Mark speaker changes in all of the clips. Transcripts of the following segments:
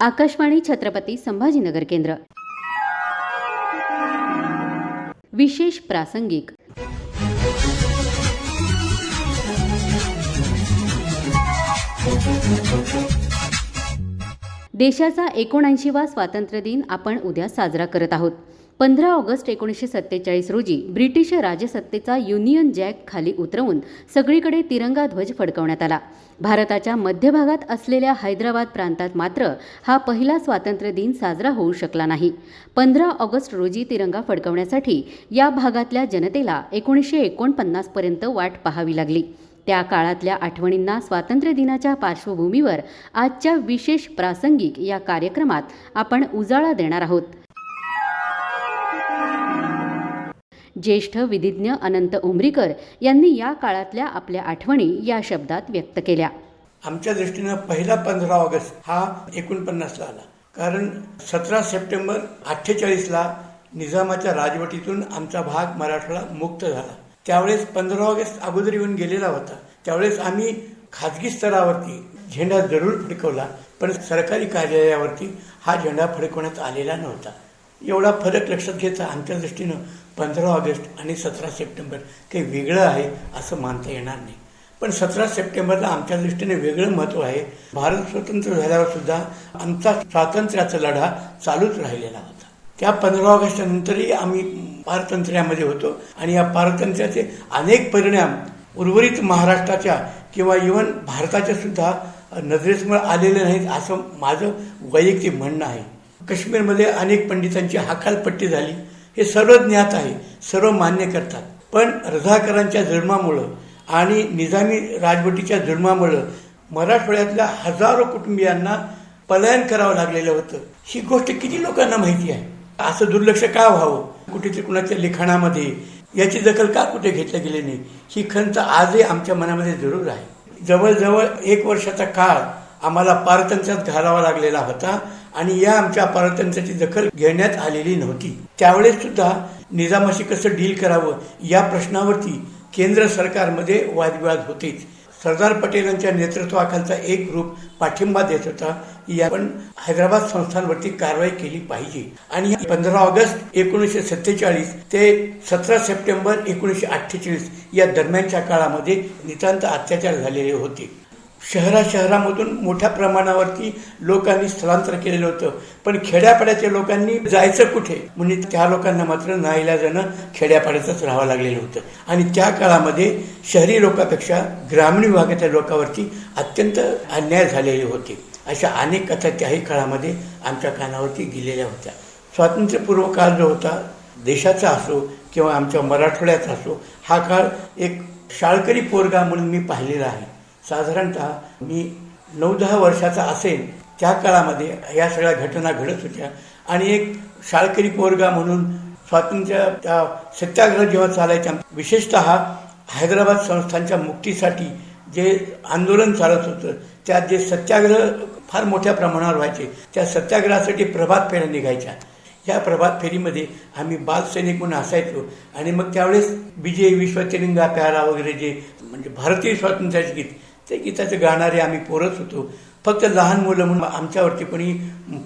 Speaker 1: आकाशवाणी छत्रपती संभाजीनगर केंद्र. विशेष प्रासंगिक. देशाचा एकोणऐंशीवा स्वातंत्र्य दिन आपण उद्या साजरा करत आहोत. पंधरा ऑगस्ट एकोणीसशे सत्तेचाळीस रोजी ब्रिटिश राजसत्तेचा युनियन जॅक खाली उतरवून सगळीकडे तिरंगा ध्वज फडकवण्यात आला. भारताच्या मध्यभागात असलेल्या हैदराबाद प्रांतात मात्र हा पहिला स्वातंत्र्य दिन साजरा होऊ शकला नाही. पंधरा ऑगस्ट रोजी तिरंगा फडकवण्यासाठी या भागातल्या जनतेला एकोणीसशे एकोणपन्नासपर्यंत वाट पाहावी लागली. त्या काळातल्या आठवणींना स्वातंत्र्य दिनाच्या पार्श्वभूमीवर आजच्या विशेष प्रासंगिक या कार्यक्रमात आपण उजाळा देणार आहोत. ज्येष्ठ विधिज्ञ अनंत उमरीकर यांनी या काळातल्या आपल्या आठवणी या शब्दात व्यक्त केल्या.
Speaker 2: आमच्या दृष्टीनं पहिला पंधरा ऑगस्ट हा एकोणपन्नासला आला. कारण सतरा सप्टेंबर अठ्ठेचाळीसला निजामाच्या राजवटीतून आमचा भाग मराठवाडा मुक्त झाला. त्यावेळेस पंधरा ऑगस्ट अगोदर येऊन गेलेला होता. त्यावेळेस आम्ही खाजगी स्तरावरती झेंडा जरूर फडकवला पण सरकारी कार्यालयावरती हा झेंडा फडकवण्यात आलेला नव्हता. एवढा फरक लक्षात घेता आमच्या दृष्टीनं पंधरा ऑगस्ट आणि सतरा सप्टेंबर काही वेगळं आहे असं मानता येणार नाही. पण सतरा सप्टेंबरला आमच्या दृष्टीने वेगळं महत्त्व आहे. भारत स्वतंत्र झाल्यावर सुद्धा आमचा स्वातंत्र्याचा लढा चालूच राहिलेला होता. त्या पंधरा ऑगस्ट नंतरही आम्ही पारतंत्र्यामध्ये होतो आणि या पारतंत्र्याचे अनेक परिणाम उर्वरित महाराष्ट्राच्या किंवा इवन भारताच्या सुद्धा नजरेसमोर आलेले नाहीत असं माझं वैयक्तिक म्हणणं आहे. काश्मीरमध्ये अनेक पंडितांची हकालपट्टी झाली. हे सर्व ज्ञात आहे सर्व मान्य करतात. पण रझाकरांच्या जन्मामुळं आणि निजामी राजवटीच्या जन्मामुळं मराठवाड्यातल्या हजारो कुटुंबियांना पलायन करावं लागलेलं होतं. ही गोष्ट किती लोकांना माहिती आहे? असं दुर्लक्ष का व्हावं? कुठेतरी कुणाच्या लिखाणामध्ये याची दखल का कुठे घेतली गेली नाही? ही खंत आजही आमच्या मनामध्ये जरूर आहे. जवळजवळ एक वर्षाचा काळ आम्हाला पारतंत्र्यात घालावा लागलेला होता. आणि या आमच्या पारतंत्र्याची दखल घेण्यात आलेली नव्हती. त्यावेळेस सुद्धा निजामाशी कसं डील करावं या प्रश्नावरती केंद्र सरकारमध्ये वादविवाद होतेच. सरदार पटेलांच्या नेतृत्वाखालचा एक ग्रुप पाठिंबा देत होता की आपण हैदराबाद संस्थांवरती कारवाई केली पाहिजे. आणि पंधरा ऑगस्ट एकोणीसशे सत्तेचाळीस ते सतरा सप्टेंबर एकोणीसशे अठ्ठेचाळीस या दरम्यानच्या काळामध्ये नितांत अत्याचार झालेले होते. शहरा शहरामधून मोठ्या प्रमाणावरती लोकांनी स्थलांतर केलेलं होतं. पण खेड्यापाड्याच्या लोकांनी जायचं कुठे? म्हणजे त्या लोकांना मात्र नाईलाजानं खेड्यापाड्यातच राहावं लागलेलं होतं. आणि त्या काळामध्ये शहरी लोकांपेक्षा ग्रामीण भागाच्या लोकांवरती अत्यंत अन्याय झालेले होते. अशा अनेक कथा त्याही काळामध्ये आमच्या कानावरती गेलेल्या होत्या. स्वातंत्र्यपूर्व काळ जो होता देशाचा असो किंवा आमच्या मराठवाड्याचा असो हा काळ एक शाळकरी पोरगा म्हणून मी पाहिलेला आहे. साधारणतः मी नऊ दहा वर्षाचा असेल त्या काळामध्ये या सगळ्या घटना घडत होत्या. आणि एक शाळकरी पोरगा म्हणून स्वातंत्र्य त्या सत्याग्रह जेव्हा चालायच्या विशेषत हैदराबाद संस्थांच्या मुक्तीसाठी जे आंदोलन चालत होतं त्यात जे सत्याग्रह फार मोठ्या प्रमाणावर व्हायचे त्या सत्याग्रहासाठी प्रभात फेऱ्या निघायच्या. या प्रभात फेरीमध्ये आम्ही बालसैनिक म्हणून असायचो. आणि मग त्यावेळेस विजय विश्वतिरंगा प्यारा वगैरे जे म्हणजे भारतीय स्वातंत्र्याचे गीत ते गीताचं गाणारे आम्ही पोरच होतो. फक्त लहान मुलं म्हणून आमच्यावरती कोणी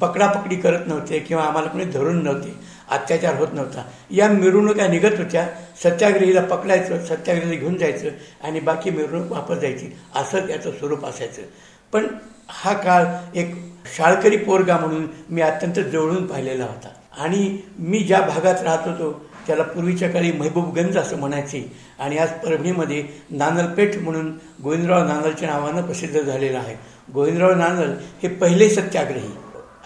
Speaker 2: पकडापकडी करत नव्हते किंवा आम्हाला कोणी धरून नव्हते. अत्याचार होत नव्हता. या मिरवणुका निघत होत्या. सत्याग्रहीला पकडायचं सत्याग्रही घेऊन जायचं आणि बाकी मिरवणूक वापस जायची. असं याचं स्वरूप असायचं. पण हा काळ एक शाळकरी पोरगा म्हणून मी अत्यंत जवळून पाहिलेला होता. आणि मी ज्या भागात राहत होतो त्याला पूर्वीच्या काळी महबूबगंज असं म्हणायचे. आणि आज परभणीमध्ये नानलपेठ म्हणून गोविंदराव नानलच्या नावानं प्रसिद्ध झालेलं आहे. गोविंदराव नानल हे पहिले सत्याग्रही.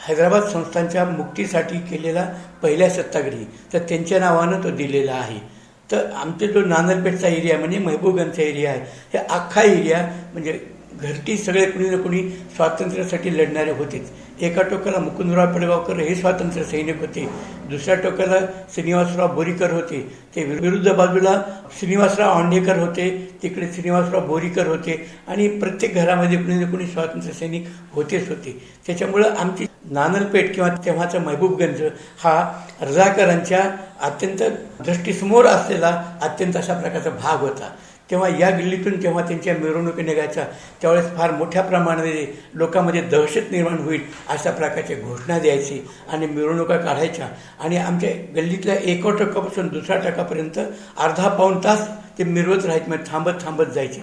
Speaker 2: हैदराबाद संस्थांच्या मुक्तीसाठी केलेला पहिल्या सत्याग्रही. तर त्यांच्या नावानं तो दिलेला आहे. तर आमचे जो नानलपेठचा एरिया म्हणजे महबूबगंजचा एरिया आहे हे अख्खा एरिया म्हणजे घरटी सगळे कुणी ना कुणी स्वातंत्र्यासाठी लढणारे होतेच. एका टोकाला मुकुंदराव पडगावकर हे स्वातंत्र्य सैनिक होते. दुसऱ्या टोकाला श्रीनिवासराव बोरीकर होते. ते विरुद्ध बाजूला श्रीनिवासराव औंढेकर होते. तिकडे श्रीनिवासराव बोरीकर होते. आणि प्रत्येक घरामध्ये कुणी ना कुणी स्वातंत्र्य सैनिक होतेच होते. त्याच्यामुळं आमची नानलपेठ किंवा तेव्हाचा महबूबगंज हा रजाकरांच्या अत्यंत दृष्टीसमोर असलेला अत्यंत अशा प्रकारचा भाग होता. तेव्हा या गल्लीतून जेव्हा त्यांच्या मिरवणुकी निघायच्या त्यावेळेस फार मोठ्या प्रमाणामध्ये लोकांमध्ये दहशत निर्माण होईल अशा प्रकारच्या घोषणा द्यायची आणि मिरवणुका काढायच्या. आणि आमच्या गल्लीतल्या एका टक्कापासून दुसऱ्या टक्कापर्यंत अर्धा पाऊण तास ते मिरवत राहायचे म्हणजे थांबत थांबत जायचे.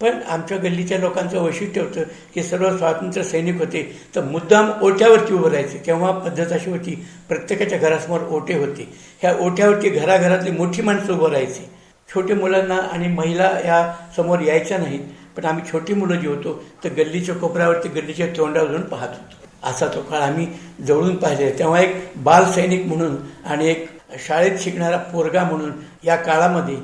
Speaker 2: पण आमच्या गल्लीच्या लोकांचं वैशिष्ट्य होतं की सर्व स्वातंत्र्य सैनिक होते तर मुद्दाम ओट्यावरती उभं राहायचे. तेव्हा पद्धत अशी होती प्रत्येकाच्या घरासमोर ओटे होते. ह्या ओट्यावरती घराघरातली मोठी माणसं उभं राहायची. छोटे मुलांना आणि महिला या समोर यायच्या नाहीत पण आम्ही छोटी मुलं जी होतो तर गल्लीच्या कोपऱ्यावरती गल्लीच्या तोंडावर जाऊन पाहत होतो. असा तो काळ आम्ही जवळून पाहिले तेव्हा एक बाल सैनिक म्हणून आणि एक शाळेत शिकणारा पोरगा म्हणून या काळामध्ये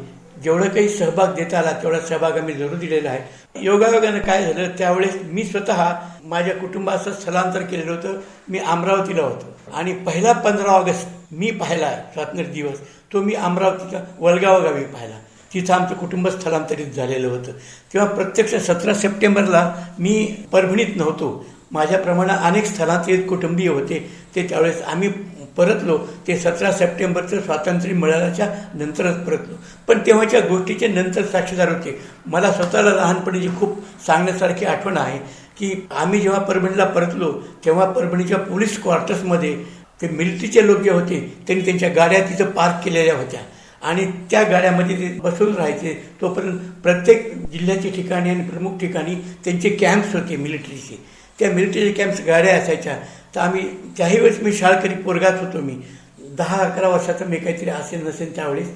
Speaker 2: जेवढं काही सहभाग देता आला तेवढा सहभाग आम्ही जरूर दिलेला आहे. योगायोगानं काय झालं त्यावेळेस मी स्वतः माझ्या कुटुंबाचं स्थलांतर केलेलं होतं. मी अमरावतीला होतो. आणि पहिला पंधरा ऑगस्ट मी पाहिला स्वातंत्र्य दिवस. तो मी अमरावतीच्या वलगाव गावी पाहिला. तिथं आमचं कुटुंब स्थलांतरित झालेलं होतं. तेव्हा प्रत्यक्ष सतरा सप्टेंबरला मी परभणीत नव्हतो. माझ्याप्रमाणे अनेक स्थलांतरित कुटुंबीय होते. ते त्यावेळेस आम्ही परतलो. ते सतरा सप्टेंबरचं स्वातंत्र्य मिळाल्याच्या नंतरच परतलो. पण तेव्हाच्या गोष्टीचे नंतर साक्षीदार होते. मला स्वतःला लहानपणीची खूप सांगण्यासारखी आठवण आहे की आम्ही जेव्हा परभणीला परतलो तेव्हा परभणीच्या पोलीस क्वार्टर्समध्ये ते मिलिटरीचे लोक जे होते त्यांनी त्यांच्या गाड्या तिथं पार्क केलेल्या होत्या. आणि त्या गाड्यामध्ये ते बसून राहायचे. तोपर्यंत प्रत्येक जिल्ह्याच्या ठिकाणी आणि प्रमुख ठिकाणी त्यांचे कॅम्प्स होते मिलिटरीचे. त्या मिलिटरीचे कॅम्प्स गाड्या असायच्या. तर आम्ही त्याही वेळेस मी शाळकरी पोरगाच होतो मी. दहा अकरा वर्षाचा मी काहीतरी असेल नसेल त्यावेळेस.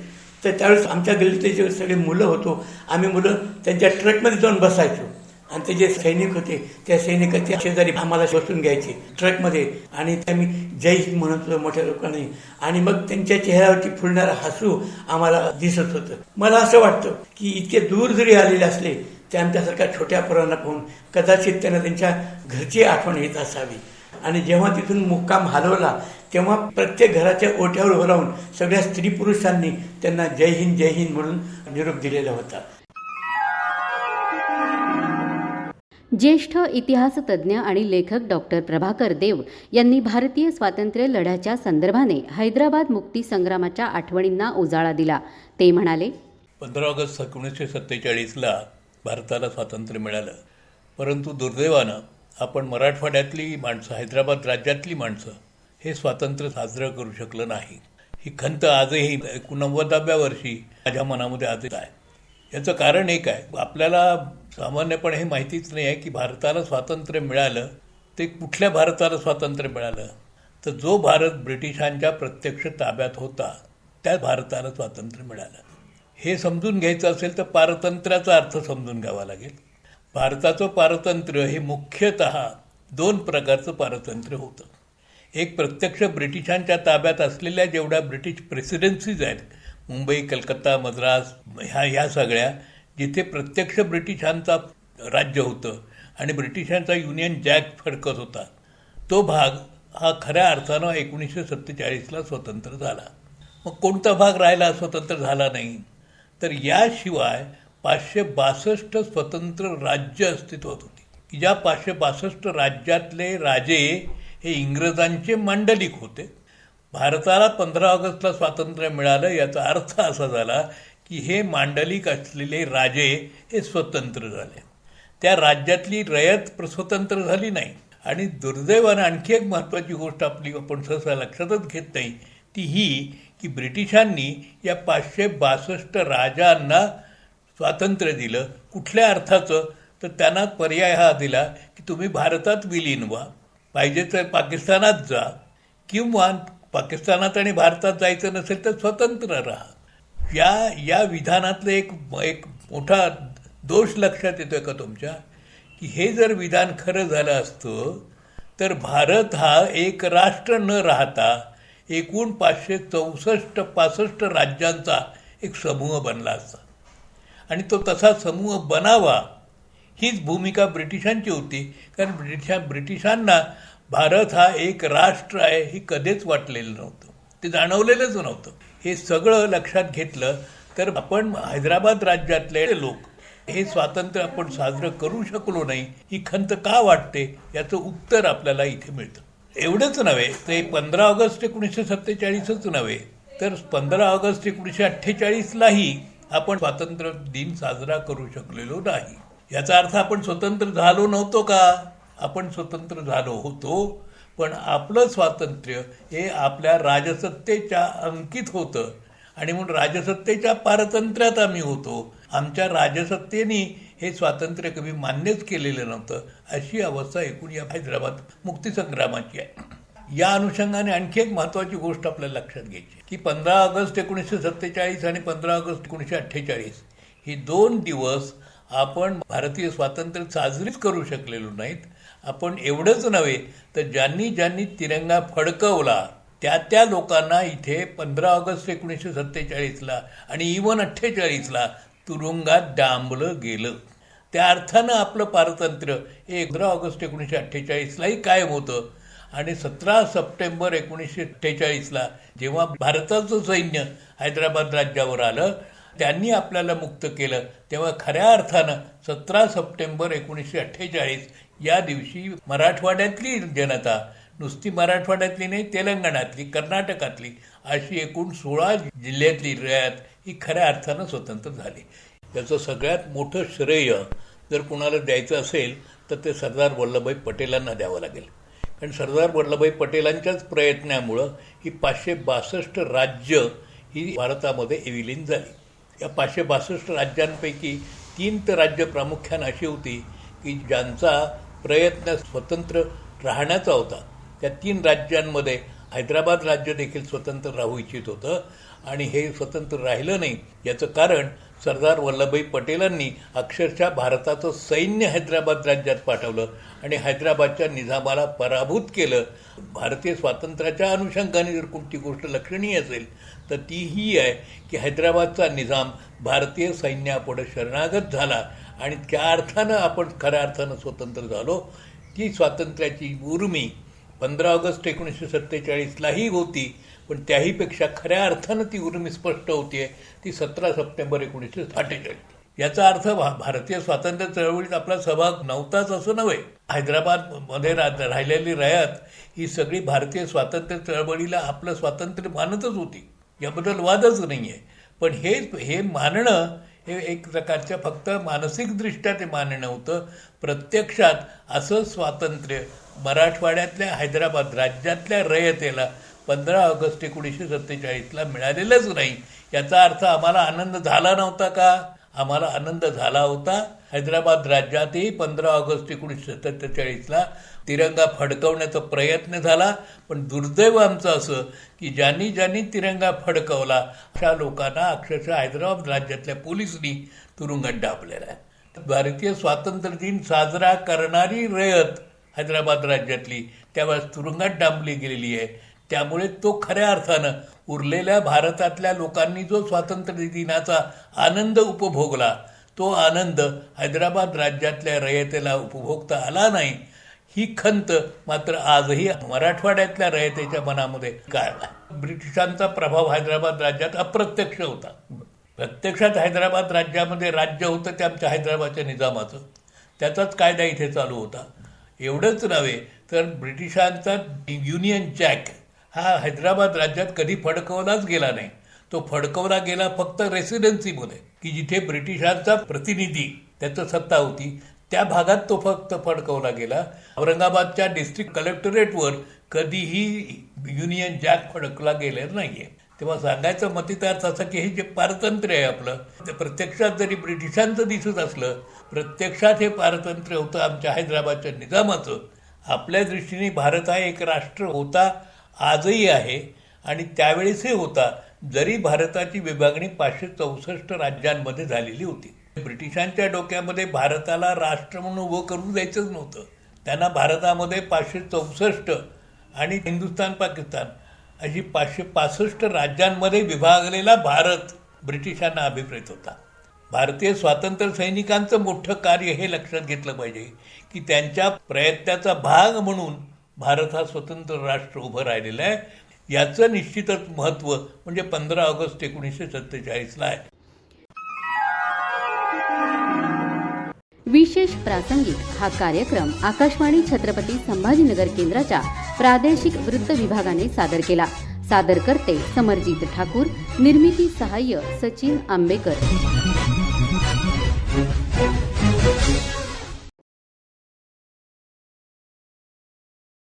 Speaker 2: तर त्यावेळेस आमच्या गल्लीतले जे सगळे मुलं होतो आम्ही मुलं त्यांच्या ट्रकमध्ये जाऊन बसायचो. आणि ते जे सैनिक होते त्या सैनिकाच्या शेजारी आम्हाला शोषून घ्यायचे ट्रकमध्ये. आणि ते आम्ही जय हिंद म्हणत होतो मोठ्या लोकांनी. आणि मग त्यांच्या चेहऱ्यावरती फुलणारा हसू आम्हाला दिसत होतं. मला असं वाटतं की इतके दूर जरी आलेले असले ते आमच्यासारख्या छोट्या पोरांना पाहून कदाचित त्यांना त्यांच्या घरची आठवण येत असावी. आणि जेव्हा तिथून मुक्काम हलवला तेव्हा प्रत्येक घराच्या ओट्यावर उभं राहून सगळ्या स्त्री पुरुषांनी त्यांना जय हिंद जय हिंद म्हणून निरोप दिलेला होता.
Speaker 1: ज्येष्ठ इतिहासतज्ज्ञ आणि लेखक डॉक्टर प्रभाकर देव यांनी भारतीय स्वातंत्र्य लढ्याच्या संदर्भाने हैदराबाद मुक्ती संग्रामाच्या आठवणींना उजाळा दिला. ते म्हणाले
Speaker 3: पंधरा ऑगस्ट एकोणीसशे सत्तेचाळीसला भारताला स्वातंत्र्य मिळालं. परंतु दुर्दैवानं आपण मराठवाड्यातली माणसं हैदराबाद राज्यातली माणसं हे स्वातंत्र्य साजरं करू शकलं नाही. ही खंत आजही एकोणनव्वदाव्या वर्षी माझ्या मनामध्ये आजही आहे. याचं कारण एक आहे आपल्याला सामान्यपणे हे माहितीच नाही आहे की भारताला स्वातंत्र्य मिळालं ते कुठल्या भारताला स्वातंत्र्य मिळालं? तर जो भारत ब्रिटिशांच्या प्रत्यक्ष ताब्यात होता त्या भारताला स्वातंत्र्य मिळालं. हे समजून घ्यायचं असेल तर पारतंत्र्याचा अर्थ समजून घ्यावा लागेल. भारताचं पारतंत्र्य हे मुख्यतः दोन प्रकारचं पारतंत्र्य होतं. एक प्रत्यक्ष ब्रिटिशांच्या ताब्यात असलेल्या जेवढ्या ब्रिटिश प्रेसिडेन्सीज आहेत मुंबई कलकत्ता मद्रास ह्या ह्या सगळ्या जिथे प्रत्यक्ष ब्रिटिशांचा राज्य होतं आणि ब्रिटिशांचा युनियन जॅक फडकत होता तो भाग हा खऱ्या अर्थानं एकोणीसशे सत्तेचाळीसला स्वतंत्र झाला. मग कोणता भाग राहिला स्वतंत्र झाला नाही? तर याशिवाय पाचशे बासष्ट स्वतंत्र राज्य अस्तित्वात होती. की ज्या पाचशे बासष्ट राज्यातले राजे हे इंग्रजांचे मांडलिक होते. भारताला पंधरा ऑगस्टला स्वातंत्र्य मिळालं याचा अर्थ असा झाला की हे मांडलिक असलेले राजे हे स्वतंत्र झाले. त्या राज्यातली रयत स्वतंत्र झाली नाही. आणि दुर्दैवानं आणखी एक महत्त्वाची गोष्ट आपली आपण सहसा लक्षातच घेत नाही ती ही की ब्रिटिशांनी या पाचशे बासष्ट राजांना स्वातंत्र्य दिलं. कुठल्या अर्थाचं? तर त्यांना पर्याय हा दिला की तुम्ही भारतात विलीन व्हा. पाहिजे तर पाकिस्तानात जा. किंवा पाकिस्तानात आणि भारतात जायचं नसेल तर स्वतंत्र राहा. या या विधानातलं एक एक मोठा दोष लक्षात येतोय का तुमच्या? की हे जर विधान खरं झालं असतं तर भारत हा एक राष्ट्र न राहता एकूण पाचशे चौसष्ट पासष्ट राज्यांचा एक समूह बनला असता. आणि तो तसा समूह बनावा हीच भूमिका ब्रिटिशांची होती. कारण ब्रिटिशा ब्रिटिशांना भारत हा एक राष्ट्र आहे हे कधीच वाटलेलं नव्हतं. ते जाणवलेलंच नव्हतं. हे सगळं लक्षात घेतलं तर आपण हैदराबाद राज्यातले लोक हे स्वातंत्र्य आपण साजरं करू शकलो नाही ही खंत का वाटते याचं उत्तर आपल्याला इथे मिळतं. एवढंच नव्हे ते पंधरा ऑगस्ट एकोणीसशे सत्तेचाळीसच नव्हे तर पंधरा ऑगस्ट एकोणीसशे अठ्ठेचाळीसलाही आपण स्वातंत्र्य दिन साजरा करू शकलेलो नाही. याचा अर्थ आपण स्वतंत्र झालो नव्हतो का? आपण स्वतंत्र झालो होतो. पण आपलं स्वातंत्र्य हे आपल्या राजसत्तेच्या अंकित होतं. आणि म्हणून राजसत्तेच्या पारतंत्र्यात आम्ही होतो. आमच्या राजसत्तेने हे स्वातंत्र्य कमी मान्यच केलेलं नव्हतं. अशी अवस्था एकूण या हैदराबाद मुक्तीसंग्रामाची आहे. या अनुषंगाने आणखी एक महत्त्वाची गोष्ट आपल्याला लक्षात घ्यायची की पंधरा ऑगस्ट एकोणीसशे सत्तेचाळीस आणि पंधरा ऑगस्ट एकोणीसशे अठ्ठेचाळीस ही दोन दिवस आपण भारतीय स्वातंत्र्य साजरीच करू शकलेलो नाहीत. आपण एवढंच नव्हे तर ज्यांनी ज्यांनी तिरंगा फडकवला त्या त्या लोकांना इथे पंधरा ऑगस्ट एकोणीसशे सत्तेचाळीसला आणि इवन अठ्ठेचाळीसला तुरुंगात डांबलं गेलं. त्या अर्थानं आपलं पारतंत्र्य हे पंधरा ऑगस्ट एकोणीसशे अठ्ठेचाळीसलाही कायम होतं. आणि सतरा सप्टेंबर एकोणीसशे अठ्ठेचाळीसला जेव्हा भारताचं सैन्य हैदराबाद राज्यावर आलं त्यांनी आपल्याला मुक्त केलं तेव्हा खऱ्या अर्थानं सतरा सप्टेंबर एकोणीसशे अठ्ठेचाळीस या दिवशी मराठवाड्यातली जनता नुसती मराठवाड्यातली नाही तेलंगणातली कर्नाटकातली अशी एकूण सोळा जिल्ह्यातली रयात ही खऱ्या अर्थानं स्वतंत्र झाली. याचं सगळ्यात मोठं श्रेय जर कुणाला द्यायचं असेल तर ते सरदार वल्लभभाई पटेलांना द्यावं लागेल. कारण सरदार वल्लभभाई पटेलांच्याच प्रयत्नामुळं ही पाचशे बासष्ट राज्य ही भारतामध्ये विलीन झाली. या पाचशे बासष्ट राज्यांपैकी तीन तर राज्य प्रामुख्यानं अशी होती की ज्यांचा प्रयत्न स्वतंत्र राहण्याचा होता. त्या तीन राज्यांमध्ये हैदराबाद राज्य देखील स्वतंत्र राहू इच्छित होतं आणि हे स्वतंत्र राहिलं नाही याचं कारण सरदार वल्लभभाई पटेलांनी अक्षरशः भारताचं सैन्य हैदराबाद राज्यात पाठवलं आणि हैदराबादच्या निजामाला पराभूत केलं. भारतीय स्वातंत्र्याच्या अनुषंगाने जर कोणती गोष्ट लक्षणीय असेल तर ती ही आहे की हैदराबादचा निजाम भारतीय सैन्यापुढे शरणागत झाला आणि त्या अर्थानं आपण खऱ्या अर्थानं स्वतंत्र झालो. ती स्वातंत्र्याची उर्मी पंधरा ऑगस्ट एकोणीसशे सत्तेचाळीसलाही होती पण त्याहीपेक्षा खऱ्या अर्थानं ती उर्मी स्पष्ट होती आहे ती सतरा सप्टेंबर एकोणीसशे अठ्ठेचाळीस याचा अर्थ भा- भारतीय स्वातंत्र्य चळवळीत आपला सहभाग नव्हताच असं नव्हे. हैदराबादमध्ये रा राहिलेली रयात ही सगळी भारतीय स्वातंत्र्य चळवळीला आपलं स्वातंत्र्य मानतच होती. याबद्दल वादच नाही आहे पण हे हे मानणं हे एक प्रकारच्या फक्त मानसिकदृष्ट्या ते मानणं होतं प्रत्यक्षात असं स्वातंत्र्य मराठवाड्यातल्या हैदराबाद राज्यातल्या रयतेला पंधरा ऑगस्ट एकोणीसशे सत्तेचाळीसला मिळालेलंच नाही. याचा अर्थ आम्हाला आनंद झाला नव्हता का? आम्हाला आनंद झाला होता. हैदराबाद राज्यातही पंधरा ऑगस्ट एकोणीसशे सत्तेचाळीसला तिरंगा फडकवण्याचा प्रयत्न झाला पण दुर्दैव आमचं असं की ज्यांनी ज्यांनी तिरंगा फडकवला अशा लोकांना अक्षरशः हैदराबाद राज्यातल्या पोलिसांनी तुरुंगात डाबलेला आहे. भारतीय स्वातंत्र्य दिन साजरा करणारी रयत हैदराबाद राज्यातली त्यावेळेस तुरुंगात डांबली गेलेली आहे. त्यामुळे तो खऱ्या अर्थानं उरलेल्या भारतातल्या लोकांनी जो स्वातंत्र्य दिनाचा आनंद उपभोगला तो आनंद हैदराबाद राज्यातल्या रयतेला उपभोगता आला नाही. ही खंत मात्र आजही मराठवाड्यातल्या रयतेच्या मनामध्ये कायम आहे. ब्रिटिशांचा प्रभाव हैदराबाद राज्यात अप्रत्यक्ष होता. प्रत्यक्षात हैदराबाद राज्यामध्ये राज्य होतं ते आमच्या हैदराबादच्या निजामाचं. त्याचाच कायदा इथे चालू होता. एवढंच नव्हे तर ब्रिटिशांचा युनियन जॅक हा हैदराबाद राज्यात कधी फडकवलाच गेला नाही. तो फडकवला गेला फक्त रेसिडेन्सीमध्ये की जिथे ब्रिटिशांचा प्रतिनिधी त्याचं सत्ता होती त्या भागात तो फक्त फडकवला गेला. औरंगाबादच्या डिस्ट्रिक्ट कलेक्टरेटवर कधीही युनियन जॅक फडकला गेलेला नाहीये. तेव्हा सांगायचं मतितार्थ असं की हे जे पारतंत्र्य आहे आपलं ते प्रत्यक्षात जरी ब्रिटिशांचं दिसत असलं प्रत्यक्षात हे पारतंत्र्य होतं आमच्या हैदराबादच्या निजामाचं. आपल्या दृष्टीने भारत हा एक राष्ट्र होता आजही आहे. आणि त्यावेळेसही होता जरी भारताची विभागणी पाचशे चौसष्ट राज्यांमध्ये झालेली होती. ब्रिटिशांच्या डोक्यामध्ये भारताला राष्ट्र म्हणून उभं करून द्यायचंच नव्हतं. त्यांना भारतामध्ये पाचशे चौसष्ट आणि हिंदुस्तान पाकिस्तान अशी पाचशे पासष्ट राज्यांमध्ये विभागलेला भारत ब्रिटिशांना अभिप्रेत होता. भारतीय स्वातंत्र्य सैनिकांचं मोठं कार्य हे लक्षात घेतलं पाहिजे की त्यांच्या प्रयत्नाचा भाग म्हणून भारत हा स्वतंत्र राष्ट्र उभं राहिलेलं आहे. याचं निश्चितच महत्त्व म्हणजे पंधरा ऑगस्ट एकोणीसशे सत्तेचाळीसला आहे.
Speaker 1: विशेष प्रासंगिक हा कार्यक्रम आकाशवाणी छत्रपती संभाजीनगर केंद्राच्या प्रादेशिक वृत्त विभागाने सादर केला. सादर करते समरजित ठाकूर निर्मिती सहाय्य सचिन आंबेकर.